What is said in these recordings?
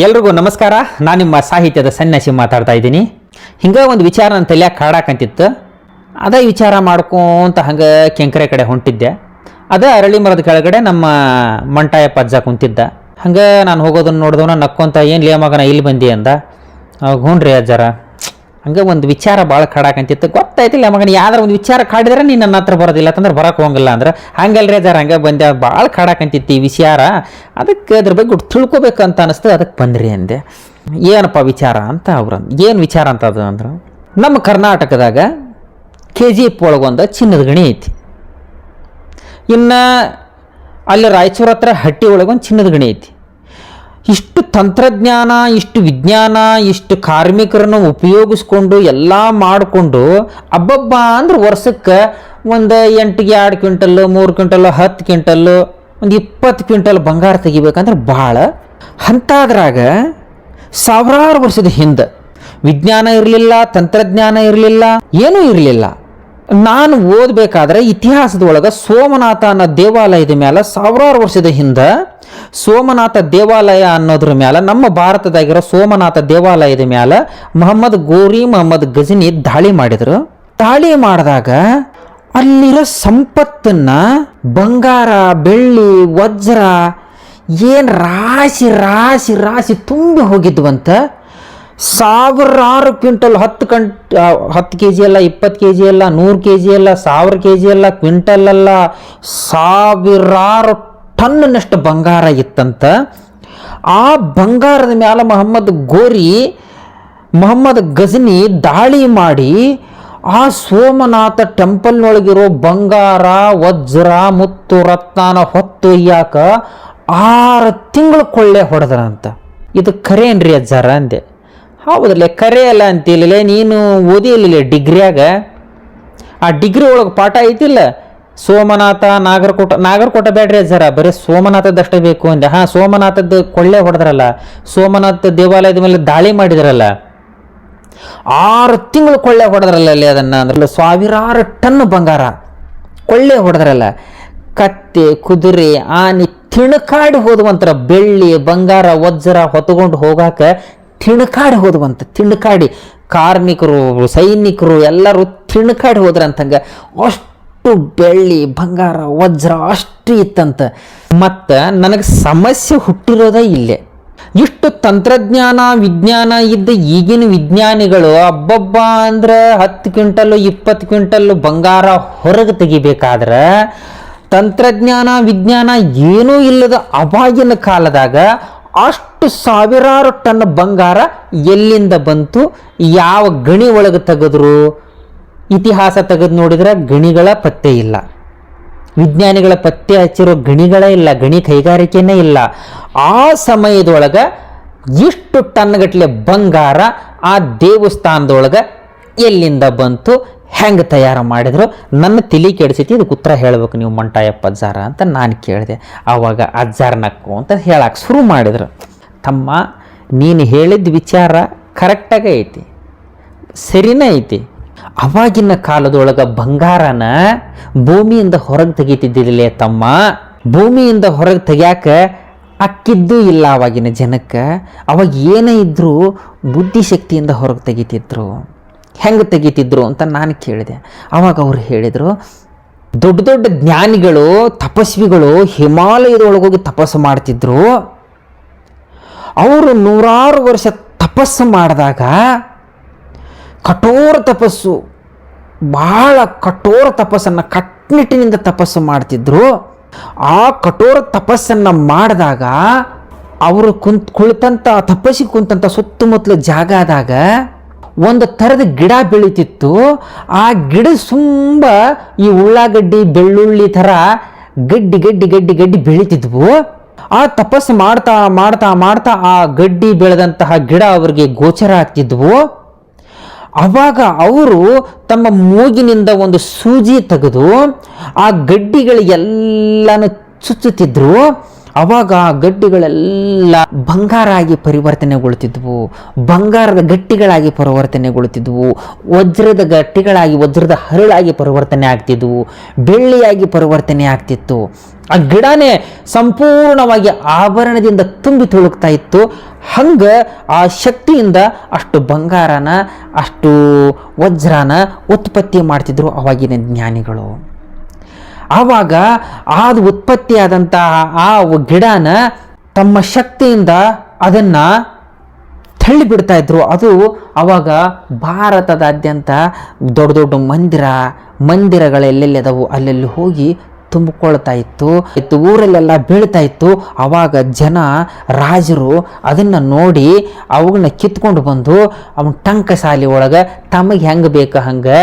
ಎಲ್ರಿಗೂ ನಮಸ್ಕಾರ. ನಾನು ನಿಮ್ಮ ಸಾಹಿತ್ಯದ ಸನ್ಯಾಸಿ ಮಾತಾಡ್ತಾ ಇದ್ದೀನಿ. ಹಿಂಗೆ ಒಂದು ವಿಚಾರ ನನ್ನ ತಲೆಯಾಗ ಕಾಡಾಕಂತಿತ್ತು. ಅದೇ ವಿಚಾರ ಮಾಡ್ಕೊಂತ ಹಂಗೆ ಕೆಂಕರೆ ಕಡೆ ಹೊಂಟಿದ್ದೆ. ಅದೇ ಅರಳಿ ಮರದ ಕೆಳಗಡೆ ನಮ್ಮ ಮಂಟಾಯ ಪಜ್ಜ ಕುಂತಿದ್ದ. ಹಂಗೆ ನಾನು ಹೋಗೋದನ್ನು ನೋಡಿದವನ ನಕ್ಕೊಂತ, ಏನು ಲೇ ಮಗನ, ಇಲ್ಲಿ ಬಂದಿ? ಅಂದ. ಹ್ಞೂ ರೀ ಅಜ್ಜಾರ. ಹಂಗೆ ಒಂದು ವಿಚಾರ ಭಾಳ ಕಾಡಾಕಂತಿತ್ತು. ಗೊತ್ತಾಯ್ತಿಲ್ಲ ಮಗನ, ಯಾವ್ದಾರ ಒಂದು ವಿಚಾರ ಕಾಡಿದ್ರೆ ನೀನು ನನ್ನ ಹತ್ರ ಬರೋದಿಲ್ಲ ಅಂತಂದ್ರೆ ಬರೋಕೆ ಹೋಗಂಗಿಲ್ಲ ಅಂದ್ರೆ. ಹಂಗಲ್ರಿ ಅದಾರ ಹಂಗೆ ಬಂದೆ. ಭಾಳ ಕಾಡಾಕಂತಿತ್ತು ಈ ವಿಚಾರ. ಅದಕ್ಕೆ ಅದ್ರ ಬಗ್ಗೆ ತಿಳ್ಕೊಬೇಕಂತ ಅನಿಸ್ತು ಅದಕ್ಕೆ ಬಂದ್ರಿ ಅಂದೆ. ಏನಪ್ಪ ವಿಚಾರ ಅಂತ ಅವ್ರ ಏನು ವಿಚಾರ ಅಂತ ಅದು ಅಂದ್ರೆ. ನಮ್ಮ ಕರ್ನಾಟಕದಾಗ ಕೆ ಜಿ ಎಫ್ ಒಳಗೊಂದು ಚಿನ್ನದ ಗಣಿ ಐತಿ. ಇನ್ನು ಅಲ್ಲಿ ರಾಯಚೂರು ಹತ್ರ ಹಟ್ಟಿ ಒಳಗೊಂದು ಚಿನ್ನದ ಗಣಿ ಐತಿ. ಇಷ್ಟು ತಂತ್ರಜ್ಞಾನ, ಇಷ್ಟು ವಿಜ್ಞಾನ, ಇಷ್ಟು ಕಾರ್ಮಿಕರನ್ನು ಉಪಯೋಗಿಸ್ಕೊಂಡು ಎಲ್ಲ ಮಾಡಿಕೊಂಡು ಅಬ್ಬಬ್ಬ ಅಂದ್ರೆ ವರ್ಷಕ್ಕೆ ಒಂದು ಎಂಟಿಗೆ ಎರಡು ಕ್ವಿಂಟಲ್ಲು ಮೂರು ಕ್ವಿಂಟಲ್ಲು ಹತ್ತು ಕ್ವಿಂಟಲ್ಲು ಒಂದು ಇಪ್ಪತ್ತು ಕ್ವಿಂಟಲ್ ಬಂಗಾರ ತೆಗಿಬೇಕಂದ್ರೆ ಭಾಳ ಅಂತಾದ್ರಾಗ ಸಾವಿರಾರು ವರ್ಷದ ಹಿಂದೆ ವಿಜ್ಞಾನ ಇರಲಿಲ್ಲ, ತಂತ್ರಜ್ಞಾನ ಇರಲಿಲ್ಲ, ಏನೂ ಇರಲಿಲ್ಲ. ನಾನು ಓದಬೇಕಾದ್ರೆ ಇತಿಹಾಸದ ಒಳಗೆ ಸೋಮನಾಥ ಅನ್ನೋ ದೇವಾಲಯದ ಮೇಲೆ ಸಾವಿರಾರು ವರ್ಷದ ಹಿಂದೆ ಸೋಮನಾಥ ದೇವಾಲಯ ಅನ್ನೋದ್ರ ಮೇಲೆ ನಮ್ಮ ಭಾರತದಾಗಿರೋ ಸೋಮನಾಥ ದೇವಾಲಯದ ಮೇಲೆ ಮೊಹಮ್ಮದ್ ಗೋರಿ, ಮೊಹಮ್ಮದ್ ಗಜನಿ ದಾಳಿ ಮಾಡಿದರು. ದಾಳಿ ಮಾಡಿದಾಗ ಅಲ್ಲಿರೋ ಸಂಪತ್ತನ್ನ ಬಂಗಾರ, ಬೆಳ್ಳಿ, ವಜ್ರ ಏನು ರಾಶಿ ರಾಶಿ ರಾಶಿ ತುಂಬಿ ಹೋಗಿದ್ವಂತ ಸಾವಿರಾರು ಕ್ವಿಂಟಲ್ ಹತ್ತು ಕಂಟ್ ಹತ್ತು ಕೆ ಜಿ ಅಲ್ಲ, ಇಪ್ಪತ್ತು ಕೆ ಜಿ ಅಲ್ಲ, ನೂರು ಕೆ ಜಿ ಅಲ್ಲ, ಸಾವಿರ ಕೆ ಜಿ ಅಲ್ಲ, ಕ್ವಿಂಟಲ್ ಅಲ್ಲ, ಸಾವಿರಾರು ಟನ್ನಷ್ಟು ಬಂಗಾರ ಇತ್ತಂತ. ಆ ಬಂಗಾರದ ಮೇಲೆ ಮೊಹಮ್ಮದ್ ಗೋರಿ, ಮೊಹಮ್ಮದ್ ಗಜನಿ ದಾಳಿ ಮಾಡಿ, ಆ ಸೋಮನಾಥ ಟೆಂಪಲ್ನೊಳಗಿರೋ ಬಂಗಾರ, ವಜ್ರ, ಮುತ್ತು, ರತ್ನಾನ ಹೊತ್ತು ಒಯ್ಯಾಕ ಆರು ತಿಂಗಳು ಕೊಳ್ಳೆ ಹೊಡೆದ್ರಂತ ಇದು ಖರೇನ್ರಿ ಅಜ್ಜಾರ ಅಂದೆ. ಹೌದಲ್ಲೇ ಕರೆ ಅಲ್ಲ ಅಂತಿಲ್ಲ, ನೀನು ಓದಿಲ್ಲ ಡಿಗ್ರಿಯಾಗ. ಆ ಡಿಗ್ರಿ ಒಳಗೆ ಪಾಠ ಐತಿಲ್ಲ. ಸೋಮನಾಥ, ನಾಗರಕೋಟ ನಾಗರಕೋಟ ಬೇಡ್ರಿ ಜರ, ಬರೀ ಸೋಮನಾಥದಷ್ಟೇ ಬೇಕು ಅಂದೆ. ಹಾಂ ಸೋಮನಾಥದ ಕೊಳ್ಳೆ ಹೊಡೆದ್ರಲ್ಲ, ಸೋಮನಾಥ ದೇವಾಲಯದ ಮೇಲೆ ದಾಳಿ ಮಾಡಿದ್ರಲ್ಲ. ಆರು ತಿಂಗಳು ಕೊಳ್ಳೆ ಹೊಡೆದ್ರಲ್ಲ ಅಲ್ಲಿ ಅದನ್ನು ಅಂದ್ರಲ್ಲ, ಸಾವಿರಾರು ಟನ್ ಬಂಗಾರ ಕೊಳ್ಳೆ ಹೊಡೆದ್ರಲ್ಲ. ಕತ್ತೆ, ಕುದುರೆ, ಆನೆ ತಿಣಕಾಡಿ ಹೋದವಂತರ ಬೆಳ್ಳಿ, ಬಂಗಾರ, ವಜ್ರ ಹೊತ್ಕೊಂಡು ಹೋಗಾಕ ತಿಣಕಾಡಿ ಹೋದವಂತ, ತಿಣಕಾಡಿ ಕಾರ್ಮಿಕರು, ಸೈನಿಕರು ಎಲ್ಲರೂ ತಿಣಕಾಡಿ ಹೋದ್ರಂತಂಗ ಅಷ್ಟು ಬೆಳ್ಳಿ, ಬಂಗಾರ, ವಜ್ರ ಅಷ್ಟು ಇತ್ತಂತ. ಮತ್ತು ನನಗೆ ಸಮಸ್ಯೆ ಹುಟ್ಟಿರೋದೇ ಇಲ್ಲೇ. ಇಷ್ಟು ತಂತ್ರಜ್ಞಾನ, ವಿಜ್ಞಾನ ಇದ್ದ ಈಗಿನ ವಿಜ್ಞಾನಿಗಳು ಅಬ್ಬಬ್ಬ ಅಂದ್ರೆ ಹತ್ತು ಕ್ವಿಂಟಲ್ಲು, ಇಪ್ಪತ್ತು ಕ್ವಿಂಟಲ್ಲು ಬಂಗಾರ ಹೊರಗೆ ತೆಗಿಬೇಕಾದ್ರೆ ತಂತ್ರಜ್ಞಾನ, ವಿಜ್ಞಾನ ಏನೂ ಇಲ್ಲದ ಅವಾಗಿನ ಕಾಲದಾಗ ಅಷ್ಟು ಸಾವಿರಾರು ಟನ್ ಬಂಗಾರ ಎಲ್ಲಿಂದ ಬಂತು? ಯಾವ ಗಣಿ ಒಳಗೆ ತೆಗೆದ್ರು? ಇತಿಹಾಸ ತೆಗೆದು ನೋಡಿದ್ರೆ ಗಣಿಗಳ ಪತ್ತೆ ಇಲ್ಲ. ವಿಜ್ಞಾನಿಗಳ ಪತ್ತೆ ಹಚ್ಚಿರೋ ಗಣಿಗಳೇ ಇಲ್ಲ, ಗಣಿ ಕೈಗಾರಿಕೆನೇ ಇಲ್ಲ. ಆ ಸಮಯದೊಳಗೆ ಇಷ್ಟು ಟನ್ಗಟ್ಲೆ ಬಂಗಾರ ಆ ದೇವಸ್ಥಾನದೊಳಗೆ ಎಲ್ಲಿಂದ ಬಂತು? ಹೆಂಗೆ ತಯಾರು ಮಾಡಿದ್ರು? ನನ್ನ ತಿಳಿ ಕೆಡಿಸೈತಿ, ಇದಕ್ಕೆ ಉತ್ತರ ಹೇಳ್ಬೇಕು ನೀವು ಮಂಟಾಯಪ್ಪ ಅಜ್ಜಾರ ಅಂತ ನಾನು ಕೇಳಿದೆ. ಆವಾಗ ಅಜ್ಜಾರ ನಕ್ಕು ಅಂತ ಹೇಳಕ್ಕೆ ಶುರು ಮಾಡಿದ್ರು. ತಮ್ಮ, ನೀನು ಹೇಳಿದ ವಿಚಾರ ಕರೆಕ್ಟಾಗೇ ಐತಿ, ಸರಿನೇ ಐತಿ. ಅವಾಗಿನ ಕಾಲದೊಳಗೆ ಬಂಗಾರನ ಭೂಮಿಯಿಂದ ಹೊರಗೆ ತೆಗಿತಿದ್ದಿಲ್ಲ ತಮ್ಮ? ಭೂಮಿಯಿಂದ ಹೊರಗೆ ತೆಗ್ಯಾಕ ಅಕ್ಕಿದ್ದು ಇಲ್ಲ ಅವಾಗಿನ ಜನಕ್ಕೆ. ಅವಾಗ ಏನೇ ಇದ್ದರೂ ಬುದ್ಧಿಶಕ್ತಿಯಿಂದ ಹೊರಗೆ ತೆಗಿತಿದ್ರು. ಹೆಂಗೆ ತೆಗಿತಿದ್ರು ಅಂತ ನಾನು ಕೇಳಿದೆ. ಅವಾಗ ಅವ್ರು ಹೇಳಿದರು, ದೊಡ್ಡ ದೊಡ್ಡ ಜ್ಞಾನಿಗಳು, ತಪಸ್ವಿಗಳು ಹಿಮಾಲಯದೊಳಗೋಗಿ ತಪಸ್ಸು ಮಾಡ್ತಿದ್ರು. ಅವರು ನೂರಾರು ವರ್ಷ ತಪಸ್ಸು ಮಾಡಿದಾಗ ಕಠೋರ ತಪಸ್ಸು, ಬಹಳ ಕಠೋರ ತಪಸ್ಸನ್ನು ಕಟ್ಟುನಿಟ್ಟಿನಿಂದ ತಪಸ್ಸು ಮಾಡ್ತಿದ್ರು. ಆ ಕಠೋರ ತಪಸ್ಸನ್ನು ಮಾಡಿದಾಗ ಅವರು ಕುಂತ್ ಕುಳಿತಂಥ ತಪಸ್ಸಿಗೆ ಕುಂತಂಥ ಸುತ್ತಮುತ್ತಲ ಜಾಗದಾಗ ಒಂದು ಥರದ ಗಿಡ ಬೆಳೀತಿತ್ತು. ಆ ಗಿಡ ತುಂಬ ಈ ಉಳ್ಳಾಗಡ್ಡಿ, ಬೆಳ್ಳುಳ್ಳಿ ಥರ ಗಡ್ಡಿ ಗಡ್ಡಿ ಗಡ್ಡಿ ಗಡ್ಡಿ ಬೆಳೀತಿದ್ವು. ಆ ತಪಸ್ಸು ಮಾಡ್ತಾ ಮಾಡ್ತಾ ಮಾಡ್ತಾ ಆ ಗಡ್ಡಿ ಬೆಳೆದಂತಹ ಗಿಡ ಅವರಿಗೆ ಗೋಚರ ಆಗ್ತಿದ್ವು. ಅವಾಗ ಅವರು ತಮ್ಮ ಮೂಗಿನಿಂದ ಒಂದು ಸೂಜಿ ತೆಗೆದು ಆ ಗಡ್ಡಿಗಳಿಗೆಲ್ಲನೂ ಚುಚ್ಚುತ್ತಿದ್ರು. ಅವಾಗ ಗಟ್ಟಿಗಳೆಲ್ಲ ಬಂಗಾರ ಆಗಿ ಪರಿವರ್ತನೆಗೊಳ್ತಿದ್ವು. ಬಂಗಾರದ ಗಟ್ಟಿಗಳಾಗಿ ಪರಿವರ್ತನೆಗೊಳ್ತಿದ್ವು. ವಜ್ರದ ಗಟ್ಟಿಗಳಾಗಿ, ವಜ್ರದ ಹರಳಾಗಿ ಪರಿವರ್ತನೆ ಆಗ್ತಿದ್ವು. ಬೆಳ್ಳಿಯಾಗಿ ಪರಿವರ್ತನೆ ಆಗ್ತಿತ್ತು. ಆ ಗಿಡನೇ ಸಂಪೂರ್ಣವಾಗಿ ಆಭರಣದಿಂದ ತುಂಬಿ ತುಳುಕ್ತಾ ಇತ್ತು. ಹಂಗೆ ಆ ಶಕ್ತಿಯಿಂದ ಅಷ್ಟು ಬಂಗಾರನ, ಅಷ್ಟು ವಜ್ರನ ಉತ್ಪತ್ತಿ ಮಾಡ್ತಿದ್ರು ಅವಾಗಿನ ಜ್ಞಾನಿಗಳು. ಆವಾಗ ಆದ ಉತ್ಪತ್ತಿಯಾದಂತಹ ಆ ಗಿಡನ ತಮ್ಮ ಶಕ್ತಿಯಿಂದ ಅದನ್ನು ತಳ್ಳಿ ಬಿಡ್ತಾ ಇದ್ರು. ಅದು ಆವಾಗ ಭಾರತದಾದ್ಯಂತ ದೊಡ್ಡ ದೊಡ್ಡ ಮಂದಿರ ಮಂದಿರಗಳೆಲ್ಲೆಲ್ಲಿ ಅದಾವು ಅಲ್ಲೆಲ್ಲಿ ಹೋಗಿ ತುಂಬಿಕೊಳ್ತಾ ಇತ್ತು. ಇತ್ತು, ಊರಲ್ಲೆಲ್ಲ ಬೀಳ್ತಾ ಇತ್ತು. ಆವಾಗ ಜನ, ರಾಜರು ಅದನ್ನು ನೋಡಿ ಅವುಗಳನ್ನ ಕಿತ್ಕೊಂಡು ಬಂದು ಅವನ ಟಂಕಸಾಲಿ ಒಳಗೆ ತಮಗೆ ಹೆಂಗೆ ಬೇಕು ಹಂಗೆ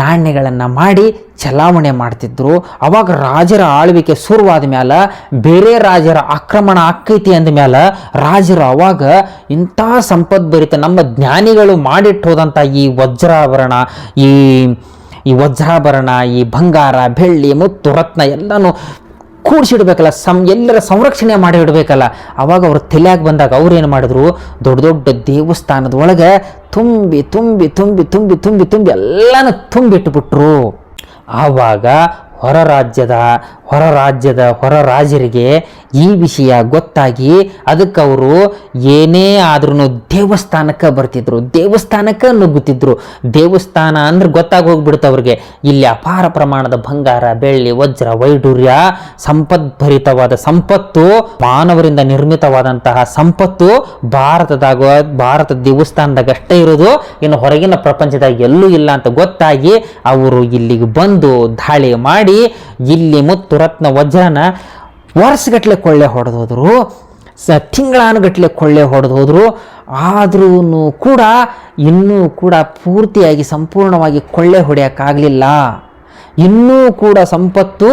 ನಾಣ್ಯಗಳನ್ನು ಮಾಡಿ ಚಲಾವಣೆ ಮಾಡ್ತಿದ್ರು. ಅವಾಗ ರಾಜರ ಆಳ್ವಿಕೆ ಶುರುವಾದ ಮೇಲೆ ಬೇರೆ ರಾಜರ ಆಕ್ರಮಣ ಆಕ್ಕೈತಿ ಅಂದ ಮೇಲೆ ರಾಜರು ಅವಾಗ ಇಂಥ ಸಂಪದ್ಭರಿತ ನಮ್ಮ ಜ್ಞಾನಿಗಳು ಮಾಡಿಟ್ಟು ಹೋದಂಥ ಈ ವಜ್ರಾಭರಣ, ಈ ಈ ವಜ್ರಾಭರಣ, ಈ ಬಂಗಾರ, ಬೆಳ್ಳಿ, ಮುತ್ತು, ರತ್ನ ಎಲ್ಲನೂ ಕೂಡಿಸಿಡ್ಬೇಕಲ್ಲ, ಸಂ, ಎಲ್ಲರ ಸಂರಕ್ಷಣೆ ಮಾಡಿ ಇಡಬೇಕಲ್ಲ ಅವಾಗ ಅವ್ರ ತಲೆಯಾಗಿ ಬಂದಾಗ ಅವ್ರು ಏನು ಮಾಡಿದ್ರು? ದೊಡ್ಡ ದೊಡ್ಡ ದೇವಸ್ಥಾನದ ಒಳಗೆ ತುಂಬಿ ತುಂಬಿ ತುಂಬಿ ತುಂಬಿ ತುಂಬಿ ತುಂಬಿ ಎಲ್ಲನೂ ತುಂಬಿಟ್ಬಿಟ್ರು. ಆವಾಗ ಹೊರ ರಾಜ್ಯದ ಹೊರ ರಾಜ್ಯದ ಹೊರ ರಾಜರಿಗೆ ಈ ವಿಷಯ ಗೊತ್ತಾಗಿ ಅದಕ್ಕೆ ಅವರು ಏನೇ ಆದ್ರೂ ದೇವಸ್ಥಾನಕ್ಕೆ ಬರ್ತಿದ್ರು, ದೇವಸ್ಥಾನಕ್ಕೆ ನುಗ್ಗುತ್ತಿದ್ರು. ದೇವಸ್ಥಾನ ಅಂದ್ರೆ ಗೊತ್ತಾಗಿ ಹೋಗ್ಬಿಡುತ್ತೆ ಅವ್ರಿಗೆ. ಇಲ್ಲಿ ಅಪಾರ ಪ್ರಮಾಣದ ಬಂಗಾರ, ಬೆಳ್ಳಿ, ವಜ್ರ ವೈಡೂರ್ಯ ಸಂಪದ್ಭರಿತವಾದ ಸಂಪತ್ತು, ಮಾನವರಿಂದ ನಿರ್ಮಿತವಾದಂತಹ ಸಂಪತ್ತು ಭಾರತದಾಗ, ಭಾರತ ದೇವಸ್ಥಾನದಾಗ ಅಷ್ಟೇ ಇರೋದು, ಇನ್ನು ಹೊರಗಿನ ಪ್ರಪಂಚದಾಗ ಎಲ್ಲೂ ಇಲ್ಲ ಅಂತ ಗೊತ್ತಾಗಿ ಅವರು ಇಲ್ಲಿಗೆ ಬಂದು ದಾಳಿ ಮಾಡಿ ಇಲ್ಲಿ ಮುತ್ತು ರತ್ನ ವಜ್ರನ ವರ್ಷಗಟ್ಟಲೆ ಕೊಳ್ಳೆ ಹೊಡೆದೋದ್ರು, ಸ ತಿಂಗಳಾನುಗಟ್ಟಲೆ ಕೊಳ್ಳೆ ಹೊಡೆದು ಆದ್ರೂ ಕೂಡ ಇನ್ನೂ ಕೂಡ ಪೂರ್ತಿಯಾಗಿ ಸಂಪೂರ್ಣವಾಗಿ ಕೊಳ್ಳೆ ಹೊಡೆಯೋಕ್ಕಾಗಲಿಲ್ಲ. ಇನ್ನೂ ಕೂಡ ಸಂಪತ್ತು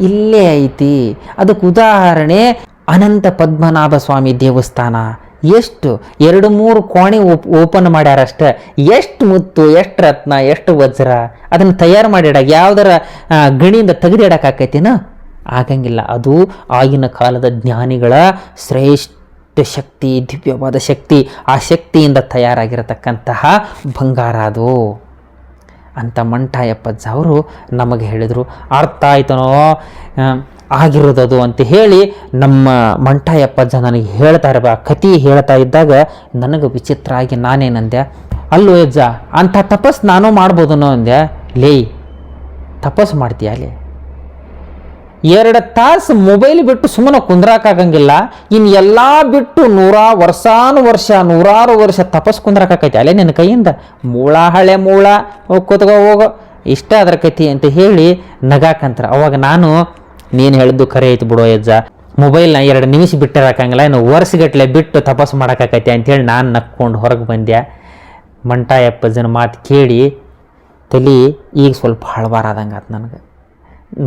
ಇಲ್ಲೇ ಐತಿ. ಅದಕ್ಕೆ ಉದಾಹರಣೆ ಅನಂತ ಪದ್ಮನಾಭ ಸ್ವಾಮಿ ದೇವಸ್ಥಾನ. ಎಷ್ಟು? ಎರಡು ಮೂರು ಕೋಣೆ ಓಪ್, ಓಪನ್ ಮಾಡ್ಯಾರಷ್ಟೇ. ಎಷ್ಟು ಮುತ್ತು, ಎಷ್ಟು ರತ್ನ, ಎಷ್ಟು ವಜ್ರ? ಅದನ್ನು ತಯಾರು ಮಾಡಿಡಕ್ಕೆ ಯಾವ್ದಾರ ಗಣಿಯಿಂದ ತೆಗೆದಿಡಕ್ಕಾಕೈತೇನ ಆಗಂಗಿಲ್ಲ. ಅದು ಆಗಿನ ಕಾಲದ ಜ್ಞಾನಿಗಳ ಶ್ರೇಷ್ಠ ಶಕ್ತಿ, ದಿವ್ಯವಾದ ಶಕ್ತಿ, ಆ ಶಕ್ತಿಯಿಂದ ತಯಾರಾಗಿರತಕ್ಕಂತಹ ಬಂಗಾರ ಅದು. ಅಂತ ಮಂಟಾಯಪ್ಪಜ್ಜ ಅವರು ನಮಗೆ ಹೇಳಿದರು. ಅರ್ಥ ಆಯ್ತನೋ? ಆಗಿರೋದದು ಅಂತ ಹೇಳಿ ನಮ್ಮ ಮಂಟಾಯಪ್ಪಜ್ಜ ನನಗೆ ಹೇಳ್ತಾ ಇರಬ ಕತಿ ಹೇಳ್ತಾ ಇದ್ದಾಗ ನನಗೆ ವಿಚಿತ್ರ ಆಗಿ ನಾನೇನಂದೆ ಅಲ್ಲೋ ಅಜ್ಜ, ಅಂಥ ತಪಸ್ ನಾನು ಮಾಡ್ಬೋದನೋ ಅಂದೆ ಲೇಯ್ ತಪಸ್ ಮಾಡ್ತೀಯ ಅಲ್ಲಿ ಎರಡು ತಾಸು ಮೊಬೈಲ್ ಬಿಟ್ಟು ಸುಮ್ಮನೆ ಕುಂದ್ರಾಕಾಗಂಗಿಲ್ಲ ಇನ್ನು ಎಲ್ಲ ಬಿಟ್ಟು ನೂರ ವರ್ಷಾನು ವರ್ಷ, ನೂರಾರು ವರ್ಷ ತಪಸ್ ಕುಂದ್ರಾಕೈತಿ ಅಲ್ಲೇ ನಿನ್ನ ಕೈಯಿಂದ? ಮೂಳ ಹಳೆ ಮೂಳ, ಹೋಗ್ ಕೂತ್ಕೋ ಹೋಗೋ, ಇಷ್ಟ ಅದರ ಕತಿ ಅಂತ ಹೇಳಿ ನಗಾಕಂತಾರೆ. ಅವಾಗ ನಾನು ನೀನು ಹೇಳಿದ್ದು ಖರೆ ಐತಿ ಬಿಡು ಯಜ್ಜ ಮೊಬೈಲ್ನ ಎರಡು ನಿಮಿಷ ಬಿಟ್ಟಿರಕ್ಕಂಗಿಲ್ಲ ಇನ್ನು ವರ್ಷಗಟ್ಲೆ ಬಿಟ್ಟು ತಪಸ್ ಮಾಡೋಕ್ಕಾಕೈತಿ ಅಂತೇಳಿ ನಾನು ನಕ್ಕೊಂಡು ಹೊರಗೆ ಬಂದೆ ಮಂಟಾಯಪ್ಪಜ್ಜನ ಮಾತು ಕೇಳಿ, ತಲೆ ಈಗ ಸ್ವಲ್ಪ ಹಳಬಾರ ಆದಂಗೆ ಆತು ನನಗೆ.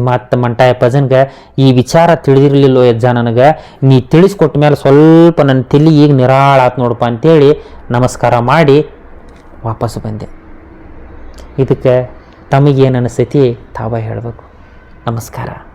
ಮತ್ತು ಮಂಟಾಯ ಪಜನ್ಗೆ ಈ ವಿಚಾರ ತಿಳಿದಿರಲಿಲ್ಲೋ ಯಜ್ಜ ನನಗೆ, ನೀ ತಿಳಿಸ್ಕೊಟ್ಟ ಮೇಲೆ ಸ್ವಲ್ಪ ನನ್ನ ತಲೆ ಈಗ ನಿರಾಳ ಆತು ನೋಡಪ್ಪ ಅಂತೇಳಿ ನಮಸ್ಕಾರ ಮಾಡಿ ವಾಪಸ್ ಬಂದೆ. ಇದಕ್ಕೆ ತಮಗೇನು ಅನಿಸ್ತೈತಿ ತಾವ ಹೇಳಬೇಕು. ನಮಸ್ಕಾರ.